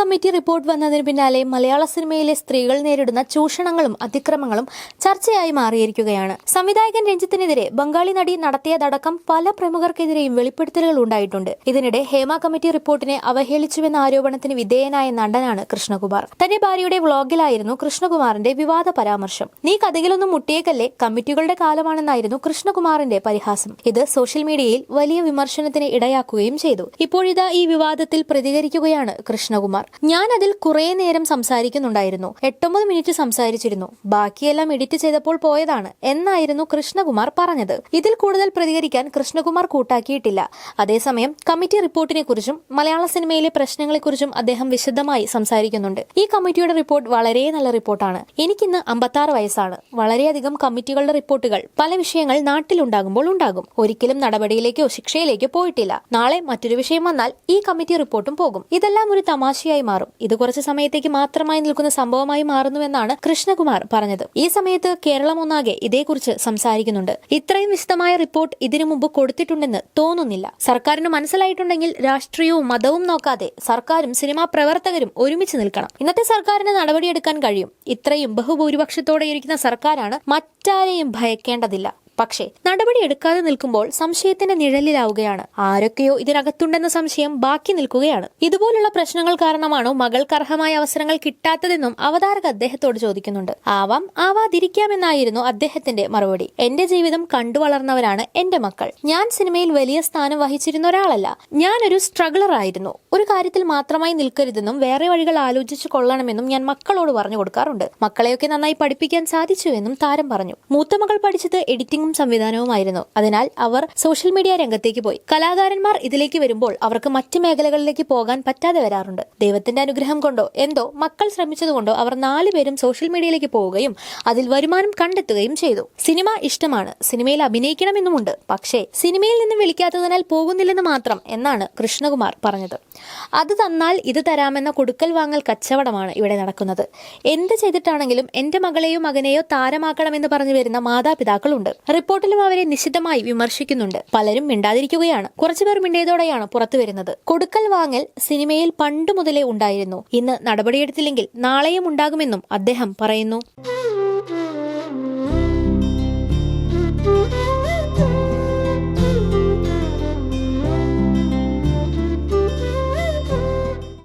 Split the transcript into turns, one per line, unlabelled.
Committee report വന്നതിന് പിന്നാലെ മലയാള സിനിമയിലെ സ്ത്രീകൾ നേരിടുന്ന ചൂഷണങ്ങളും അതിക്രമങ്ങളും ചർച്ചയായി മാറിയിരിക്കുകയാണ്. സംവിധായകൻ രഞ്ജിത്തിനെതിരെ ബംഗാളി നടി നടത്തിയതടക്കം പല പ്രമുഖർക്കെതിരെയും വെളിപ്പെടുത്തലുകൾ ഉണ്ടായിട്ടുണ്ട്. ഇതിനിടെ ഹേമ കമ്മിറ്റി റിപ്പോർട്ടിനെ അവഹേളിച്ചുവെന്ന ആരോപണത്തിന് വിധേയനായ നടനാണ് കൃഷ്ണകുമാർ. തന്റെ ഭാര്യയുടെ വ്ളോഗിലായിരുന്നു കൃഷ്ണകുമാറിന്റെ വിവാദ പരാമർശം. നീ കഥകിലൊന്നും മുട്ടിയേക്കല്ലേ? കമ്മിറ്റികളുടെ കാലമാണെന്നായിരുന്നു കൃഷ്ണകുമാറിന്റെ പരിഹാസം. ഇത് സോഷ്യൽ മീഡിയയിൽ വലിയ വിമർശനത്തിന് ഇടയാക്കുകയും ചെയ്തു. ഇപ്പോഴിതാ ഈ വിവാദത്തിൽ പ്രതികരിക്കുകയാണ് കൃഷ്ണകുമാർ. ഞാൻ അതിൽ കുറെ നേരം സംസാരിക്കുന്നുണ്ടായിരുന്നു. എട്ടൊമ്പത് മിനിറ്റ് സംസാരിച്ചിരുന്നു. ബാക്കിയെല്ലാം എഡിറ്റ് ചെയ്തപ്പോൾ പോയതാണ്. എന്നായിരുന്നു കൃഷ്ണകുമാർ പറഞ്ഞത്. ഇതിൽ കൂടുതൽ പ്രതികരിക്കാൻ കൃഷ്ണകുമാർ കൂട്ടാക്കിയിട്ടില്ല. അതേസമയം കമ്മിറ്റി റിപ്പോർട്ടിനെ കുറിച്ചും മലയാള സിനിമയിലെ പ്രശ്നങ്ങളെക്കുറിച്ചും അദ്ദേഹം വിശദമായി സംസാരിക്കുന്നുണ്ട്. ഈ കമ്മിറ്റിയുടെ റിപ്പോർട്ട് വളരെ നല്ല റിപ്പോർട്ടാണ്. എനിക്കിന്ന് അമ്പത്താറ് വയസ്സാണ്. വളരെയധികം കമ്മിറ്റികളുടെ റിപ്പോർട്ടുകൾ പല വിഷയങ്ങൾ നാട്ടിലുണ്ടാകുമ്പോൾ ഉണ്ടാകും. ഒരിക്കലും നടപടിയിലേക്കോ ശിക്ഷയിലേക്കോ പോയിട്ടില്ല. നാളെ മറ്റൊരു വിഷയം വന്നാൽ ഈ കമ്മിറ്റി റിപ്പോർട്ടും പോകും. ഇതെല്ലാം ഒരു തമാശയായി മാറും. ഇത് കുറച്ച് സമയത്തേക്ക് മാത്രമായി നിൽക്കുന്ന സംഭവമായി മാറുന്നുവെന്നാണ് കൃഷ്ണകുമാർ പറഞ്ഞത്. ഈ സമയത്ത് കേരളം ഒന്നാകെ ഇതേക്കുറിച്ച് സംസാരിക്കുന്നുണ്ട്. ഇത്രയും വിശദമായ റിപ്പോർട്ട് ഇതിനു മുമ്പ് കൊടുത്തിട്ടുണ്ടെന്ന് തോന്നുന്നില്ല. സർക്കാരിന് മനസ്സിലായിട്ടുണ്ടെങ്കിൽ രാഷ്ട്രീയവും മതവും നോക്കാതെ സർക്കാരും സിനിമാ പ്രവർത്തകരും ഒരുമിച്ച് നിൽക്കണം. ഇന്നത്തെ സർക്കാരിന് നടപടിയെടുക്കാൻ കഴിയും. ഇത്രയും ബഹുഭൂരിപക്ഷത്തോടെ ഇരിക്കുന്ന സർക്കാരാണ് മറ്റാരെയും ഭയക്കേണ്ടതില്ല. പക്ഷേ നടപടി എടുക്കാതെ നിൽക്കുമ്പോൾ സംശയത്തിന്റെ നിഴലിലാവുകയാണ്. ആരൊക്കെയോ ഇതിനകത്തുണ്ടെന്ന സംശയം ബാക്കി നിൽക്കുകയാണ്. ഇതുപോലുള്ള പ്രശ്നങ്ങൾ കാരണമാണോ മകൾക്ക് അർഹമായ അവസരങ്ങൾ കിട്ടാത്തതെന്നും അവതാരക അദ്ദേഹത്തോട് ചോദിക്കുന്നുണ്ട്. ആവാം ആവാതിരിക്കാമെന്നായിരുന്നു അദ്ദേഹത്തിന്റെ മറുപടി. എന്റെ ജീവിതം കണ്ടു വളർന്നവരാണ് എന്റെ മക്കൾ. ഞാൻ സിനിമയിൽ വലിയ സ്ഥാനം വഹിച്ചിരുന്ന ഒരാളല്ല. ഞാനൊരു സ്ട്രഗ്ലർ ആയിരുന്നു. ഒരു കാര്യത്തിൽ മാത്രമായി നിൽക്കരുതെന്നും വേറെ വഴികൾ ആലോചിച്ചു കൊള്ളണമെന്നും ഞാൻ മക്കളോട് പറഞ്ഞു കൊടുക്കാറുണ്ട്. മക്കളെയൊക്കെ നന്നായി പഠിപ്പിക്കാൻ സാധിച്ചുവെന്നും താരം പറഞ്ഞു. മൂത്ത മകൾ പഠിച്ചത് എഡിറ്റിംഗും സംവിധാനവുമായിരുന്നു. അതിനാൽ അവർ സോഷ്യൽ മീഡിയ രംഗത്തേക്ക് പോയി. കലാകാരന്മാർ ഇതിലേക്ക് വരുമ്പോൾ അവർക്ക് മറ്റ് മേഖലകളിലേക്ക് പോകാൻ പറ്റാതെ വരാറുണ്ട്. ദൈവത്തിന്റെ അനുഗ്രഹം കൊണ്ടോ എന്തോ മക്കൾ ശ്രമിച്ചതുകൊണ്ടോ അവർ നാലുപേരും സോഷ്യൽ മീഡിയയിലേക്ക് പോവുകയും അതിൽ വരുമാനം കണ്ടെത്തുകയും ചെയ്തു. സിനിമ ഇഷ്ടമാണ്. സിനിമയിൽ അഭിനയിക്കണമെന്നുമുണ്ട്. പക്ഷേ സിനിമയിൽ നിന്ന് വിളിക്കാത്തതിനാൽ പോകുന്നില്ലെന്ന് മാത്രം എന്നാണ് കൃഷ്ണകുമാർ പറഞ്ഞത്. അത് തന്നാൽ ഇത് തരാമെന്ന കൊടുക്കൽ വാങ്ങൽ കച്ചവടമാണ് ഇവിടെ നടക്കുന്നത്. എന്ത് ചെയ്തിട്ടാണെങ്കിലും എന്റെ മകളെയോ മകനെയോ താരമാക്കണമെന്ന് പറഞ്ഞു വരുന്ന മാതാപിതാക്കളുണ്ട്. റിപ്പോർട്ടിലും അവരെ നിശിതമായി വിമർശിക്കുന്നുണ്ട്. പലരും മിണ്ടാതിരിക്കുകയാണ്. കുറച്ചുപേർ മിണ്ടിയതോടെയാണ് പുറത്തു വരുന്നത്. കൊടുക്കൽ വാങ്ങൽ സിനിമയിൽ പണ്ടു മുതലേ ഉണ്ടായിരുന്നു. ഇന്ന് നടപടിയെടുത്തില്ലെങ്കിൽ നാളെയും ഉണ്ടാകുമെന്നും അദ്ദേഹം പറയുന്നു.